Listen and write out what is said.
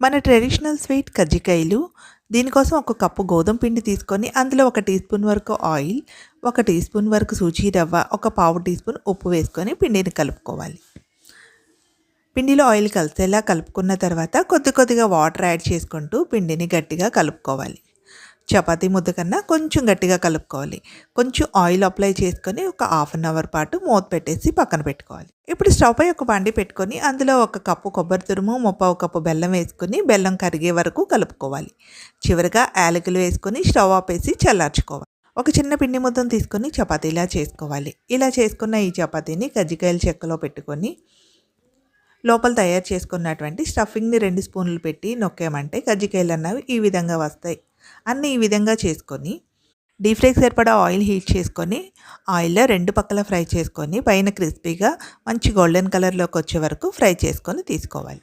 మన traditional sweet కజ్జికాయలు దీనికోసం ఒక కప్పు గోధుమ పిండి తీసుకొని అందులో ఒక టీ స్పూన్ వరకు ఆయిల్ ఒక టీ స్పూన్ వరకు సూజీ రవ్వ ఒక పావు టీ స్పూన్ ఉప్పు వేసుకొని పిండిని కలుపుకోవాలి. పిండిలో ఆయిల్ కలిసేలా కలుపుకున్న తర్వాత కొద్ది కొద్దిగా వాటర్ యాడ్ చేసుకుంటూ పిండిని గట్టిగా కలుపుకోవాలి. చపాతీ ముద్ద కన్నా కొంచెం గట్టిగా కలుపుకోవాలి. కొంచెం ఆయిల్ అప్లై చేసుకొని ఒక హాఫ్ అన్ అవర్ పాటు మూత పెట్టేసి పక్కన పెట్టుకోవాలి. ఇప్పుడు స్టవ్ పై ఒక బండి పెట్టుకొని అందులో ఒక కప్పు కొబ్బరి తురుము ముప్పావు కప్పు బెల్లం వేసుకొని బెల్లం కరిగే వరకు కలుపుకోవాలి. చివరిగా యాలకులు వేసుకొని స్టవ్ ఆపేసి చల్లార్చుకోవాలి. ఒక చిన్న పిండి ముద్దను తీసుకొని చపాతీలా చేసుకోవాలి. ఇలా చేసుకున్న ఈ చపాతీని కజ్జికాయల చెక్కలో పెట్టుకొని లోపల తయారు చేసుకున్నటువంటి స్టఫింగ్ని రెండు స్పూన్లు పెట్టి నొక్కామంటే కజ్జికాయలు అన్నవి ఈ విధంగా వస్తాయి. అన్నీ ఈ విధంగా చేసుకొని డీప్ ఫ్రైకి సరిపడా ఆయిల్ హీట్ చేసుకొని ఆయిల్లో రెండు పక్కల ఫ్రై చేసుకొని పైన క్రిస్పీగా మంచి గోల్డెన్ కలర్లోకి వచ్చే వరకు ఫ్రై చేసుకొని తీసుకోవాలి.